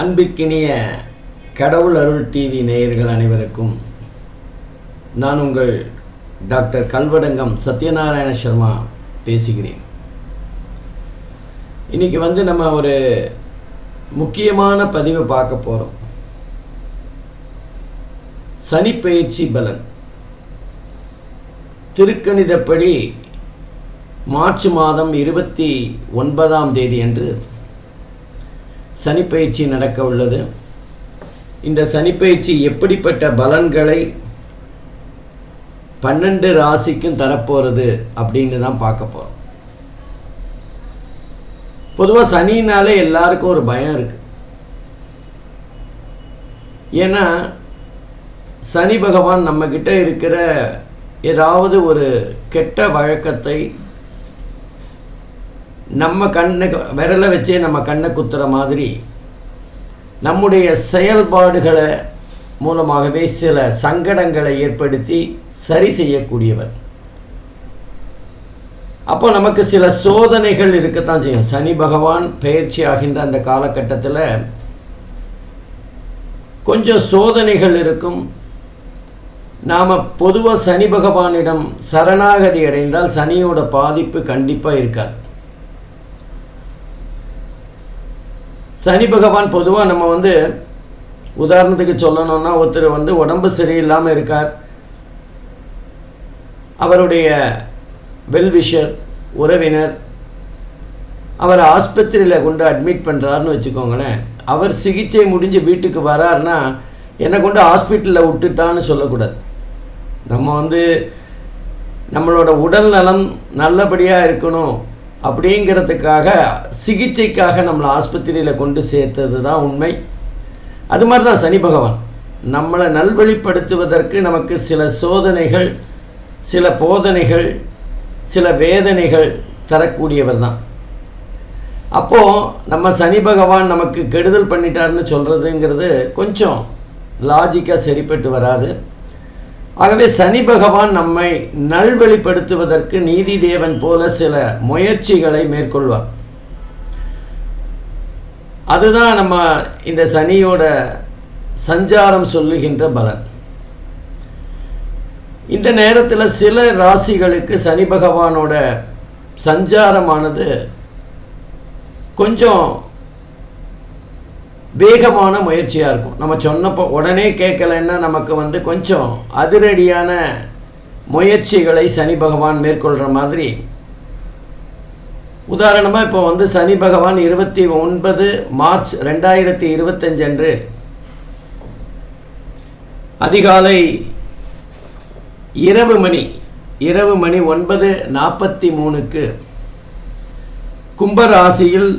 அன்பிற்கினிய கடவுள் அருள் டிவி நேயர்கள் அனைவருக்கும் நான் உங்கள் டாக்டர் கல்வடங்கம் சத்யநாராயண சர்மா பேசுகிறேன். இன்னைக்கு வந்து நம்ம ஒரு முக்கியமான பதிவை பார்க்க போகிறோம் சனிப்பெயர்ச்சி பலன். திருக்கணிதப்படி மார்ச் மாதம் இருபத்தி ஒன்பதாம் தேதி அன்று சனிப்பயிற்சி நடக்க உள்ளது. இந்த சனிப்பயிற்சி எப்படிப்பட்ட பலன்களை பன்னெண்டு ராசிக்கும் தரப்போகிறது அப்படின்னு தான் பார்க்க போகிறோம் பொதுவாக சனினாலே எல்லாருக்கும் ஒரு பயம் இருக்குது ஏன்னா சனி பகவான் நம்மக்கிட்ட இருக்கிற ஏதாவது ஒரு கெட்ட வழக்கத்தை நம்ம கண்ணை விரலை வச்சே நம்ம கண்ணை குத்துற மாதிரி நம்முடைய செயல்பாடுகளை மூலமாகவே சில சங்கடங்களை ஏற்படுத்தி சரி செய்யக்கூடியவர். அப்போ நமக்கு சில சோதனைகள் இருக்கத்தான் செய்யும். சனி பகவான் பயிற்சி ஆகின்ற அந்த காலகட்டத்தில் கொஞ்சம் சோதனைகள் இருக்கும். நாம் பொதுவாக சனி பகவானிடம் சரணாகதி அடைந்தால் சனியோட பாதிப்பு கண்டிப்பாக இருக்காது. சனி பகவான் பொதுவாக நம்ம வந்து உதாரணத்துக்கு சொல்லணும்னா ஒருத்தர் வந்து உடம்பு சரியில்லாமல் இருக்கார். அவருடைய வெல்விஷர் உறவினர் அவர் ஆஸ்பத்திரியில் கொண்டு அட்மிட் பண்ணுறாருன்னு வச்சுக்கோங்களேன். அவர் சிகிச்சை முடிஞ்சு வீட்டுக்கு வராருன்னா என்னை கொண்டு ஹாஸ்பிட்டலில் விட்டுட்டான்னு சொல்லக்கூடாது. நம்ம வந்து நம்மளோட உடல் நலம் நல்லபடியாக இருக்கணும். அப்படிங்கிறதுக்காக சிகிச்சைக்காக நம்மளை ஆஸ்பத்திரியில் கொண்டு சேர்த்தது தான் உண்மை. அது மாதிரி தான் சனி பகவான். நம்மளை நல்வழிப்படுத்துவதற்கு நமக்கு சில சோதனைகள் சில போதனைகள் சில வேதனைகள் தரக்கூடியவர் தான் அப்போது நம்ம சனி பகவான் நமக்கு கெடுதல் பண்ணிட்டார்னு சொல்கிறதுங்கிறது கொஞ்சம் லாஜிக்காக சரிப்பட்டு வராது. ஆகவே சனி பகவான் நம்மை நல்வழிப்படுத்துவதற்கு நீதி தேவன் போல சில முயற்சிகளை மேற்கொள்வார். அதுதான் நம்ம இந்த சனியோட சஞ்சாரம் சொல்லுகின்ற பலன். இந்த நேரத்தில் சில ராசிகளுக்கு சனி பகவானோட சஞ்சாரமானது கொஞ்சம் வேகமான முயற்சியாக இருக்கும். நம்ம சொன்னப்போ உடனே கேட்கலைன்னா நமக்கு வந்து கொஞ்சம் அதிரடியான முயற்சிகளை சனி பகவான் மேற்கொள்கிற மாதிரி. உதாரணமாக இப்போ வந்து சனி பகவான் இருபத்தி ஒன்பது மார்ச் ரெண்டாயிரத்தி இருபத்தஞ்சு அன்று அதிகாலை இரவு மணி இரவு மணி ஒன்பது நாற்பத்தி மூணுக்கு கும்பராசியில்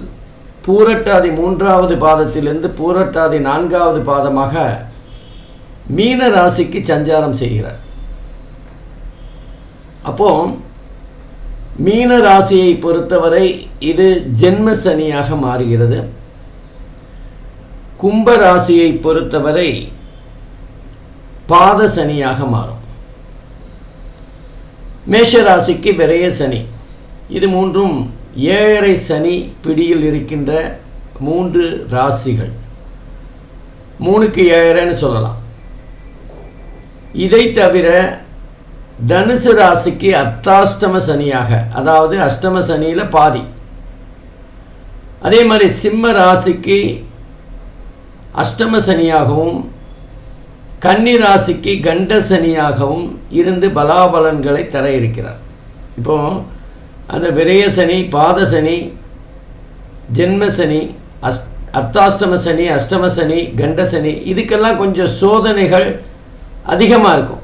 பூரட்டாதி மூன்றாவது பாதத்திலிருந்து பூரட்டாதி நான்காவது பாதமாக மீன ராசிக்கு சஞ்சாரம் செய்கிறார். அப்போ மீன ராசியை பொறுத்தவரை இது ஜென்ம சனியாக மாறுகிறது. கும்ப ராசியை பொறுத்தவரை பாத சனியாக மாறும். மேஷ ராசிக்கு விரைய சனி. இது மூன்றும் ஏழரை சனி பிடியில் இருக்கின்ற மூன்று ராசிகள். மூணுக்கு ஏழரைன்னு சொல்லலாம். இதை தவிர தனுசு ராசிக்கு அர்த்தாஷ்டம சனியாக அதாவது அஷ்டம சனியில் பாதி. அதே மாதிரி சிம்ம ராசிக்கு அஷ்டம சனியாகவும் கன்னி ராசிக்கு கண்ட சனியாகவும் இருந்து பலாபலன்களை தர இருக்கிறார். இப்போது அந்த விரய சனி பாத சனி ஜென்ம சனி அஸ் அர்த்தாஷ்டம சனி அஷ்டம சனி கண்ட சனி இதுக்கெல்லாம் கொஞ்சம் சோதனைகள் அதிகமாக இருக்கும்.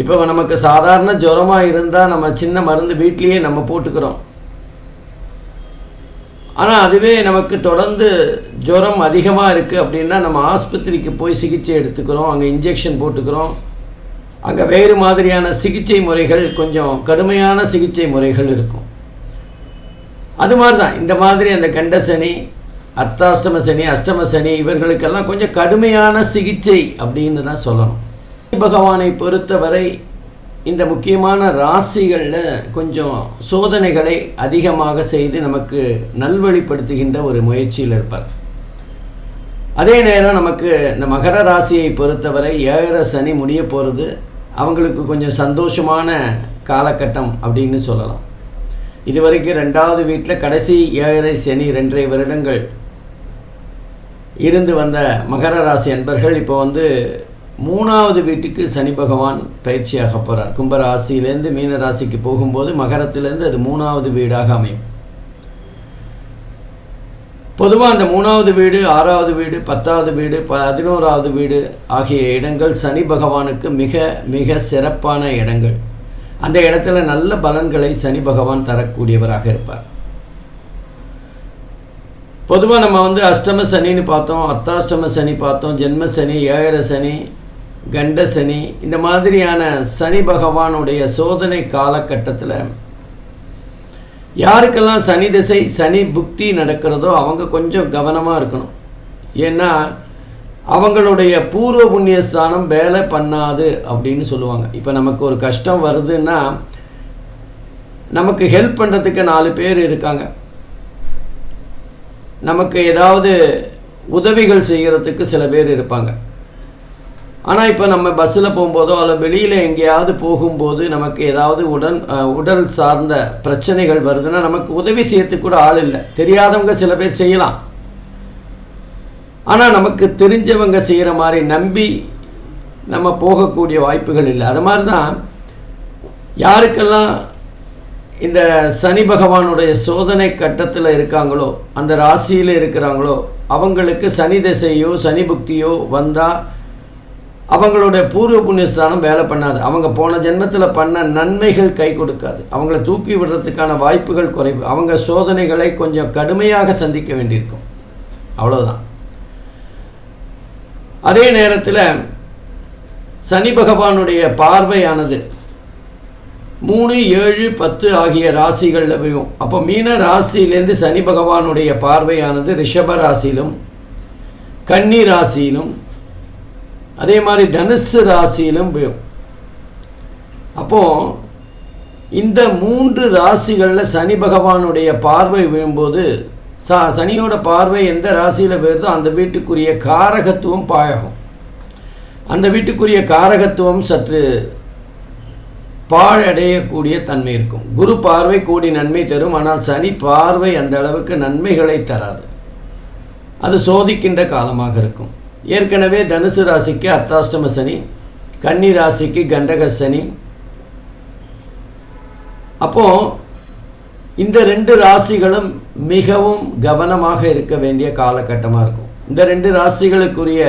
இப்போ நமக்கு சாதாரண ஜுரமாக இருந்தால் நம்ம சின்ன மருந்து வீட்லேயே நம்ம போட்டுக்கிறோம். ஆனால் அதுவே நமக்கு தொடர்ந்து ஜுரம் அதிகமாக இருக்குது அப்படின்னா நம்ம ஆஸ்பத்திரிக்கு போய் சிகிச்சை எடுத்துக்கிறோம் அங்கே இன்ஜெக்ஷன் போட்டுக்கிறோம். அங்கே வேறு மாதிரியான சிகிச்சை முறைகள் கொஞ்சம் கடுமையான சிகிச்சை முறைகள் இருக்கும். அது மாதிரி தான் இந்த மாதிரி அந்த கண்ட சனி அர்த்தாஷ்டம சனி அஷ்டம சனி இவர்களுக்கெல்லாம் கொஞ்சம் கடுமையான சிகிச்சை அப்படின்னு தான் சொல்லணும். பகவானை பொறுத்தவரை இந்த முக்கியமான ராசிகளில் கொஞ்சம் சோதனைகளை அதிகமாக செய்து நமக்கு நல்வழிப்படுத்துகின்ற ஒரு முயற்சியில் இருப்பார். அதே நேரம் நமக்கு இந்த மகர ராசியை பொறுத்தவரை ஏழரை சனி முடிய போகிறது அவங்களுக்கு கொஞ்சம் சந்தோஷமான காலகட்டம் அப்படின்னு சொல்லலாம். இதுவரைக்கும் ரெண்டாவது வீட்டில் கடைசி ஏழரை சனி ரெண்டரை வருடங்கள் இருந்து வந்த மகர ராசி அன்பர்கள் இப்போ வந்து மூணாவது வீட்டுக்கு சனி பகவான் பயிற்சியாக போகிறார் கும்பராசியிலேருந்து மீன ராசிக்கு போகும்போது மகரத்திலேருந்து அது மூணாவது வீடாக அமையும். பொதுவாக அந்த மூணாவது வீடு ஆறாவது வீடு பத்தாவது வீடு பதினோராவது வீடு ஆகிய இடங்கள் சனி பகவானுக்கு மிக மிக சிறப்பான இடங்கள். அந்த இடத்துல நல்ல பலன்களை சனி பகவான் தரக்கூடியவராக இருப்பார். பொதுவாக நம்ம வந்து அஷ்டம சனின்னு பார்த்தோம் அத்தாஷ்டம சனி பார்த்தோம் ஜென்ம சனி ஏழரை சனி கண்ட சனி இந்த மாதிரியான சனி பகவானுடைய சோதனை காலகட்டத்தில் யாருக்கெல்லாம் சனி திசை சனி புக்தி நடக்கிறதோ அவங்க கொஞ்சம் கவனமாக இருக்கணும். ஏன்னா அவங்களுடைய பூர்வ புண்ணிய ஸ்தானம் வேலை பண்ணாது அப்படின்னு சொல்லுவாங்க. இப்போ நமக்கு ஒரு கஷ்டம் வருதுன்னா நமக்கு ஹெல்ப் பண்ணுறதுக்கு நாலு பேர் இருக்காங்க. நமக்கு ஏதாவது உதவிகள் செய்கிறதுக்கு சில பேர் இருப்பாங்க. ஆனால் இப்போ நம்ம பஸ்ஸில் போகும்போதோ அல்ல வெளியில் எங்கேயாவது போகும்போது நமக்கு ஏதாவது உடன் உடல் சார்ந்த பிரச்சனைகள் வருதுன்னா நமக்கு உதவி செய்யறதுக்கு கூட ஆள் இல்லை. தெரியாதவங்க சில பேர் செய்யலாம். ஆனால் நமக்கு தெரிஞ்சவங்க செய்கிற மாதிரி நம்பி நம்ம போகக்கூடிய வாய்ப்புகள் இல்லை. அது மாதிரி தான் யாருக்கெல்லாம் இந்த சனி பகவானுடைய சோதனை கட்டத்தில் இருக்காங்களோ அந்த ராசியில் இருக்கிறாங்களோ அவங்களுக்கு சனி திசையோ சனி புக்தியோ வந்தால் அவங்களுடைய பூர்வ புண்ணியஸ்தானம் வேலை பண்ணாது. அவங்க போன ஜென்மத்தில் பண்ண நன்மைகள் கை கொடுக்காது. அவங்கள தூக்கி விடுறதுக்கான வாய்ப்புகள் குறைவு. அவங்க சோதனைகளை கொஞ்சம் கடுமையாக சந்திக்க வேண்டியிருக்கும். அவ்வளோதான் அதே நேரத்தில் சனி பகவானுடைய பார்வையானது மூணு ஏழு பத்து ஆகிய ராசிகளில் போயும் அப்போ மீன ராசியிலேருந்து சனி பகவானுடைய பார்வையானது ரிஷப ராசியிலும் கன்னி ராசியிலும் அதே மாதிரி தனுசு ராசியிலும் போயும் அப்போது இந்த மூன்று ராசிகளில் சனி பகவானுடைய பார்வை விழும்போது சா சனியோட பார்வை எந்த ராசியில் வருதோ அந்த வீட்டுக்குரிய காரகத்துவம் பாழகும் அந்த வீட்டுக்குரிய காரகத்துவம் சற்று பாழடையக்கூடிய தன்மை இருக்கும். குரு பார்வை கூடி நன்மை தரும் ஆனால் சனி பார்வை அந்த அளவுக்கு நன்மைகளை தராது. அது சோதிக்கின்ற காலமாக இருக்கும். ஏற்கனவே தனுசு ராசிக்கு அர்த்தாஷ்டம சனி கன்னி ராசிக்கு கண்டக சனி. அப்போது இந்த ரெண்டு ராசிகளும் மிகவும் கவனமாக இருக்க வேண்டிய காலகட்டமாக இருக்கும். இந்த ரெண்டு ராசிகளுக்குரிய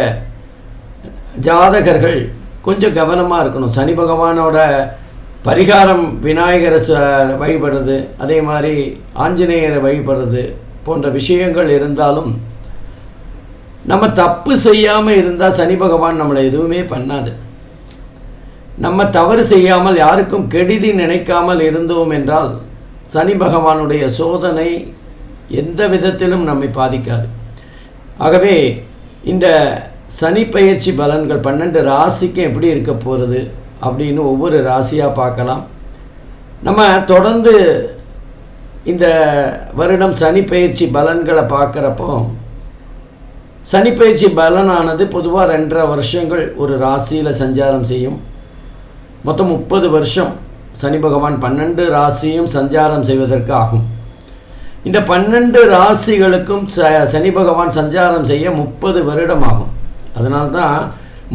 ஜாதகர்கள் கொஞ்சம் கவனமாக இருக்கணும். சனி பகவானோட பரிகாரம் விநாயகரை வழிபடுறது அதே மாதிரி ஆஞ்சநேயரை வழிபடுறது போன்ற விஷயங்கள் இருந்தாலும் நம்ம தப்பு செய்யாமல் இருந்தால் சனி பகவான் நம்மளை எதுவுமே பண்ணாது. நம்ம தவறு செய்யாமல் யாருக்கும் கெடுதி நினைக்காமல் இருந்தோம் என்றால் சனி பகவானுடைய சோதனை எந்த விதத்திலும் நம்மை பாதிக்காது. ஆகவே இந்த சனி பயிற்சி பலன்கள் பன்னெண்டு ராசிக்கும் எப்படி இருக்க போகிறது அப்படின்னு ஒவ்வொரு ராசியாக பார்க்கலாம். நம்ம தொடர்ந்து இந்த வருடம் சனி பயிற்சி பலன்களை பார்க்குறப்போ சனிப்பயிற்சி பலனானது பொதுவாக ரெண்டரை வருஷங்கள் ஒரு ராசியில் சஞ்சாரம் செய்யும். மொத்தம் முப்பது வருஷம் சனி பகவான் பன்னெண்டு ராசியும் சஞ்சாரம் செய்வதற்கு ஆகும். இந்த பன்னெண்டு ராசிகளுக்கும் ச சனி பகவான் சஞ்சாரம் செய்ய முப்பது வருடம் ஆகும். அதனால்தான்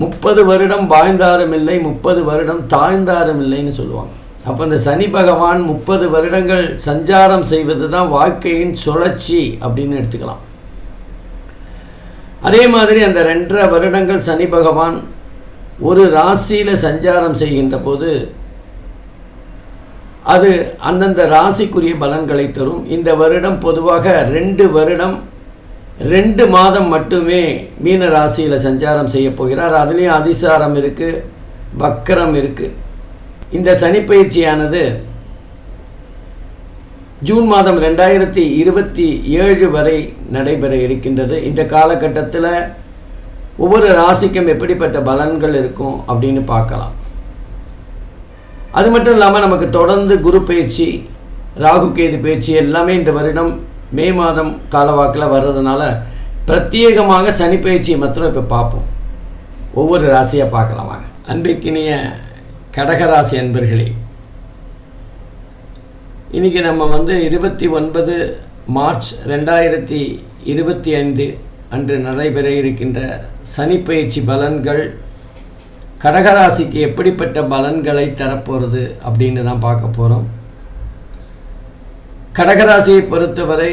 முப்பது வருடம் வாழ்ந்தாரும் இல்லை முப்பது வருடம் தாழ்ந்தாரும் இல்லைன்னு சொல்லுவாங்க. அப்போ இந்த சனி பகவான் முப்பது வருடங்கள் சஞ்சாரம் செய்வது தான் வாழ்க்கையின் சுழற்சி அப்படின்னு எடுத்துக்கலாம். அதே மாதிரி அந்த ரெண்டரை வருடங்கள் சனி பகவான் ஒரு ராசியில் சஞ்சாரம் செய்கின்ற போது அது அந்தந்த ராசிக்குரிய பலன்களை தரும். இந்த வருடம் பொதுவாக ரெண்டு வருடம் ரெண்டு மாதம் மட்டுமே மீன ராசியில் சஞ்சாரம் செய்ய போகிறார். அதுலேயும் அதிசாரம் இருக்குது வக்கரம் இருக்குது இந்த சனிப்பயிற்சியானது ஜூன் மாதம் ரெண்டாயிரத்தி இருபத்தி ஏழு வரை நடைபெற இருக்கின்றது. இந்த காலகட்டத்தில் ஒவ்வொரு ராசிக்கும் எப்படிப்பட்ட பலன்கள் இருக்கும் அப்படின்னு பார்க்கலாம். அது மட்டும் இல்லாமல் நமக்கு தொடர்ந்து குரு பயிற்சி ராகு கேது பயிற்சி எல்லாமே இந்த வருடம் மே மாதம் காலவாக்கில் வர்றதுனால பிரத்யேகமாக சனி பயிற்சியை மாத்திரம் இப்போ பார்ப்போம். ஒவ்வொரு ராசியாக பார்க்கலாமா அன்பிற்கினிய கடகராசி அன்பர்களே இன்றைக்கி நம்ம வந்து இருபத்தி ஒன்பது மார்ச் ரெண்டாயிரத்தி இருபத்தி ஐந்து அன்று நடைபெற இருக்கின்ற சனிப்பயிற்சி பலன்கள் கடகராசிக்கு எப்படிப்பட்ட பலன்களை தரப்போகிறது அப்படின்னு தான் பார்க்க போகிறோம் கடகராசியை பொறுத்தவரை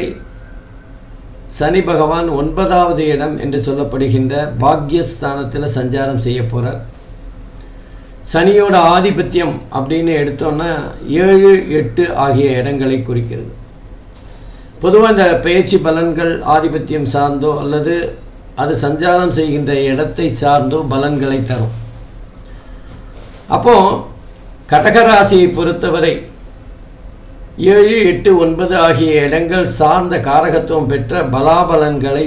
சனி பகவான் ஒன்பதாவது இடம் என்று சொல்லப்படுகின்ற பாக்யஸ்தானத்தில் சஞ்சாரம் செய்ய போகிறார் சனியோட ஆதிபத்தியம் அப்படின்னு எடுத்தோன்னா ஏழு எட்டு ஆகிய இடங்களை குறிக்கிறது. பொதுவாக இந்த பயிற்சி பலன்கள் ஆதிபத்தியம் சார்ந்தோ அல்லது அது சஞ்சாரம் செய்கின்ற இடத்தை சார்ந்தோ பலன்களை தரும். அப்போ கடகராசியை பொறுத்தவரை ஏழு எட்டு ஒன்பது ஆகிய இடங்கள் சார்ந்த காரகத்துவம் பெற்ற பலாபலன்களை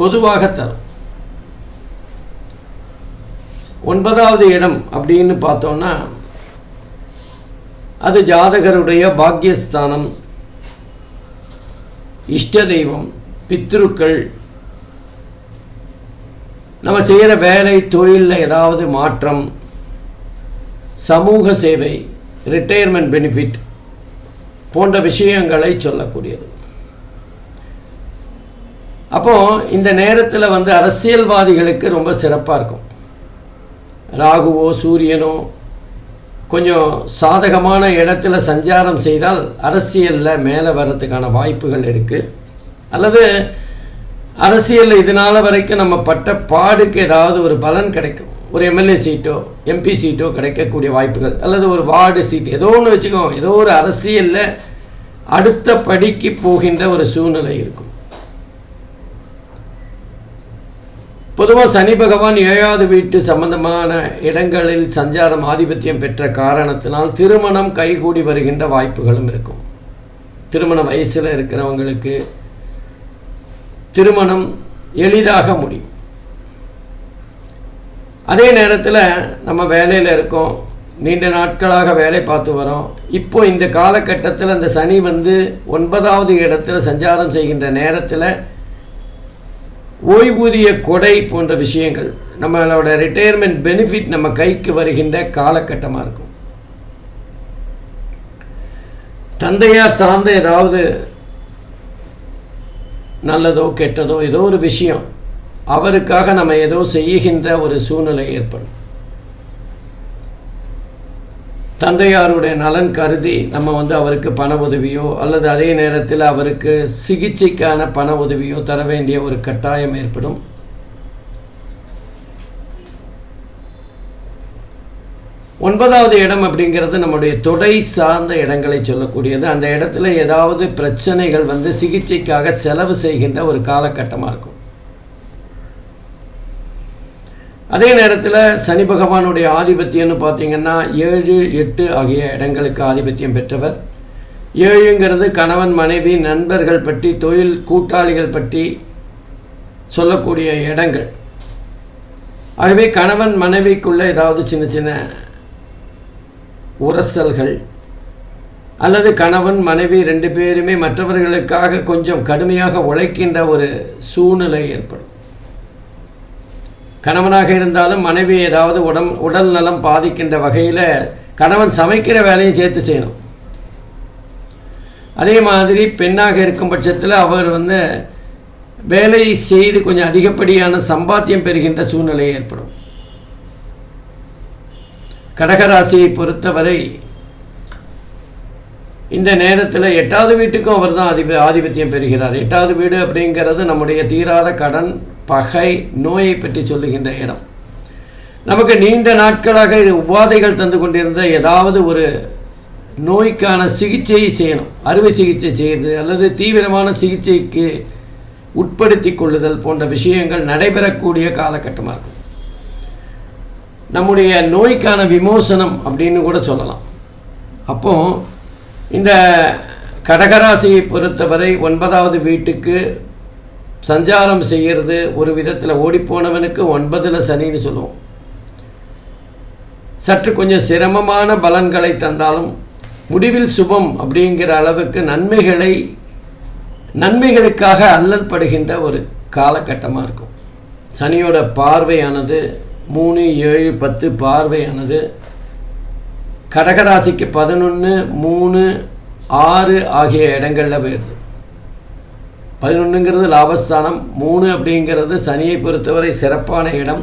பொதுவாக தரும். ஒன்பதாவது இடம் அப்படின்னு பார்த்தோன்னா அது ஜாதகருடைய பாக்யஸ்தானம். இஷ்ட தெய்வம் பித்ருக்கள். நம்ம செய்கிற வேலை தொழிலில் ஏதாவது மாற்றம் சமூக சேவை ரிட்டையர்மெண்ட் பெனிஃபிட் போன்ற விஷயங்களை சொல்லக்கூடியது. அப்போது இந்த நேரத்தில் வந்து அரசியல்வாதிகளுக்கு ரொம்ப சிறப்பாக இருக்கும். ராகுவோ சூரியனோ கொஞ்சம் சாதகமான இடத்துல சஞ்சாரம் செய்தால் அரசியலில் மேலே வர்றதுக்கான வாய்ப்புகள் இருக்குது அல்லது அரசியலில் இதனால் வரைக்கும் நம்ம பட்ட பாடுக்கு ஏதாவது ஒரு பலன் கிடைக்கும். ஒரு எம்எல்ஏ சீட்டோ எம்பி சீட்டோ கிடைக்கக்கூடிய வாய்ப்புகள். அல்லது ஒரு வார்டு சீட் ஏதோ ஒன்று வச்சுக்கோ ஏதோ ஒரு அரசியலில் அடுத்த படிக்கு போகின்ற ஒரு சூழ்நிலை இருக்கும். பொதுவாக சனி பகவான் ஏழாவது வீட்டு சம்பந்தமான இடங்களில் சஞ்சாரம் ஆதிபத்தியம் பெற்ற காரணத்தினால் திருமணம் கைகூடி வருகின்ற வாய்ப்புகளும் இருக்கும். திருமண வயசில் இருக்கிறவங்களுக்கு திருமணம் எளிதாக முடியும். அதே நேரத்தில் நம்ம வேலையில் இருக்கோம். நீண்ட நாட்களாக வேலை பார்த்து வரோம். இப்போ இந்த காலகட்டத்தில் அந்த சனி வந்து ஒன்பதாவது இடத்துல சஞ்சாரம் செய்கின்ற நேரத்தில் ஓய்வூதிய கொடை போன்ற விஷயங்கள் நம்மளோட ரிட்டையர்மெண்ட் பெனிஃபிட் நம்ம கைக்கு வருகின்ற காலகட்டமாக இருக்கும். தந்தையார் சார்ந்த ஏதாவது நல்லதோ கெட்டதோ ஏதோ ஒரு விஷயம் அவருக்காக நம்ம ஏதோ செய்கின்ற ஒரு சூழ்நிலை ஏற்படும். தந்தையாருடைய நலன் கருதி நம்ம வந்து அவருக்கு பண உதவியோ அல்லது அதே நேரத்தில் அவருக்கு சிகிச்சைக்கான பண உதவியோ தர வேண்டிய ஒரு கட்டாயம் ஏற்படும். ஒன்பதாவது இடம் அப்படிங்கிறது நம்முடைய தொடை சார்ந்த இடங்களை சொல்லக்கூடியது. அந்த இடத்துல ஏதாவது பிரச்சனைகள் வந்து சிகிச்சைக்காக செலவு செய்கின்ற ஒரு காலகட்டமாக இருக்கும். அதே நேரத்தில் சனி பகவானுடைய ஆதிபத்தியம்னு பார்த்தீங்கன்னா ஏழு எட்டு ஆகிய இடங்களுக்கு ஆதிபத்தியம் பெற்றவர். ஏழுங்கிறது கணவன் மனைவி நண்பர்கள் பற்றி தொழில் கூட்டாளிகள் பற்றி சொல்லக்கூடிய இடங்கள். ஆகவே கணவன் மனைவிக்குள்ளே ஏதாவது சின்ன சின்ன உரசல்கள் அல்லது கணவன் மனைவி ரெண்டு பேருமே மற்றவர்களுக்காக கொஞ்சம் கடுமையாக உழைக்கின்ற ஒரு சூழ்நிலை ஏற்படும். கணவனாக இருந்தாலும் மனைவி ஏதாவது உடம் உடல் நலம் பாதிக்கின்ற வகையில் கணவன் சமைக்கிற வேலையும் சேர்த்து செய்யணும். அதே மாதிரி பெண்ணாக இருக்கும் பட்சத்தில் அவர் வந்து வேலை செய்து கொஞ்சம் அதிகப்படியான சம்பாத்தியம் பெறுகின்ற சூழ்நிலை ஏற்படும். கடகராசியை பொறுத்தவரை இந்த நேரத்தில் எட்டாவது வீட்டுக்கும் அவர் தான் அதிப ஆதிபத்தியம் பெறுகிறார். எட்டாவது வீடு அப்படிங்கிறது நம்முடைய தீராத கடன் பகை நோயை பற்றி சொல்லுகின்ற இடம். நமக்கு நீண்ட நாட்களாக இது உபாதைகள் தந்து கொண்டிருந்த ஏதாவது ஒரு நோய்க்கான சிகிச்சையை செய்யணும். அறுவை சிகிச்சை செய்து அல்லது தீவிரமான சிகிச்சைக்கு உட்படுத்தி கொள்ளுதல் போன்ற விஷயங்கள் நடைபெறக்கூடிய காலகட்டமாக இருக்கும். நம்முடைய நோய்க்கான விமோசனம் அப்படின்னு கூட சொல்லலாம். அப்போ இந்த கடகராசியை பொறுத்தவரை ஒன்பதாவது வீட்டுக்கு சஞ்சாரம் செய்கிறது ஒரு விதத்தில் ஓடிப்போனவனுக்கு ஒன்பதில் சனின்னு சொல்லுவோம். சற்று கொஞ்சம் சிரமமான பலன்களை தந்தாலும் முடிவில் சுபம் அப்படிங்கிற அளவுக்கு நன்மைகளை நன்மைகளுக்காக அல்லல் படுகின்ற ஒரு காலகட்டமாக இருக்கும். சனியோட பார்வையானது மூணு ஏழு பத்து பார்வையானது கடகராசிக்கு பதினொன்று மூணு ஆறு ஆகிய இடங்களில் வருது பதினொன்றுங்கிறது லாபஸ்தானம் மூணு அப்படிங்கிறது சனியை பொறுத்தவரை சிறப்பான இடம்.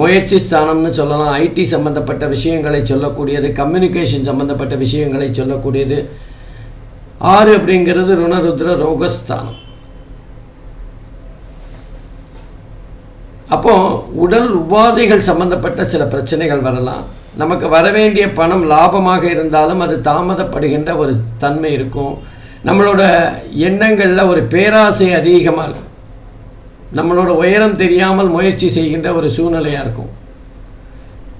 முயற்சி ஸ்தானம்னு சொல்லலாம். ஐடி சம்பந்தப்பட்ட விஷயங்களை சொல்லக்கூடியது கம்யூனிகேஷன் சம்பந்தப்பட்ட விஷயங்களை சொல்லக்கூடியது. ஆறு அப்படிங்கிறது ருணருத்ர ரோகஸ்தானம். அப்போ உடல் உபாதைகள் சம்பந்தப்பட்ட சில பிரச்சனைகள் வரலாம். நமக்கு வரவேண்டிய பணம் லாபமாக இருந்தாலும் அது தாமதப்படுகின்ற ஒரு தன்மை இருக்கும். நம்மளோட எண்ணங்களில் ஒரு பேராசை அதிகமாக இருக்கும். நம்மளோட உயரம் தெரியாமல் முயற்சி செய்கின்ற ஒரு சூழ்நிலையாக இருக்கும்.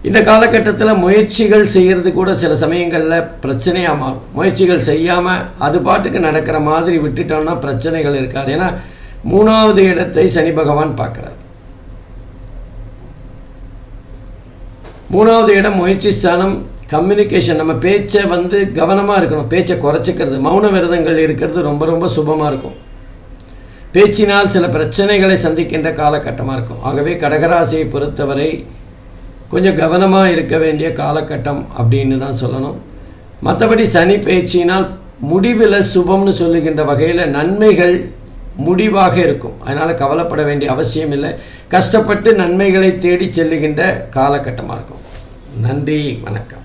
இந்த காலகட்டத்தில் முயற்சிகள் செய்கிறது கூட சில சமயங்களில் பிரச்சனையாக மாறும். முயற்சிகள் செய்யாமல் அது பாட்டுக்கு நடக்கிற மாதிரி விட்டுட்டோம்னா பிரச்சனைகள் இருக்காது. ஏன்னா மூணாவது இடத்தை சனி பகவான் பார்க்குறார். மூணாவது இடம் முயற்சி ஸ்தானம் கம்யூனிகேஷன் நம்ம பேச்சை வந்து கவனமாக இருக்கணும். பேச்சை குறைச்சிக்கிறது மௌன விரதங்கள் இருக்கிறது ரொம்ப ரொம்ப சுபமாக இருக்கும். பேச்சினால் சில பிரச்சனைகளை சந்திக்கின்ற காலகட்டமாக இருக்கும். ஆகவே கடகராசியை பொறுத்தவரை கொஞ்சம் கவனமாக இருக்க வேண்டிய காலகட்டம் அப்படின்னு தான் சொல்லணும். மற்றபடி சனி பேச்சினால் முடிவில் சுபம்னு சொல்லுகின்ற வகையில் நன்மைகள் முடிவாக இருக்கும். அதனால் கவலைப்பட வேண்டிய அவசியம் இல்லை. கஷ்டப்பட்டு நன்மைகளை தேடி செல்லுகின்ற காலகட்டமாக இருக்கும். நன்றி வணக்கம்.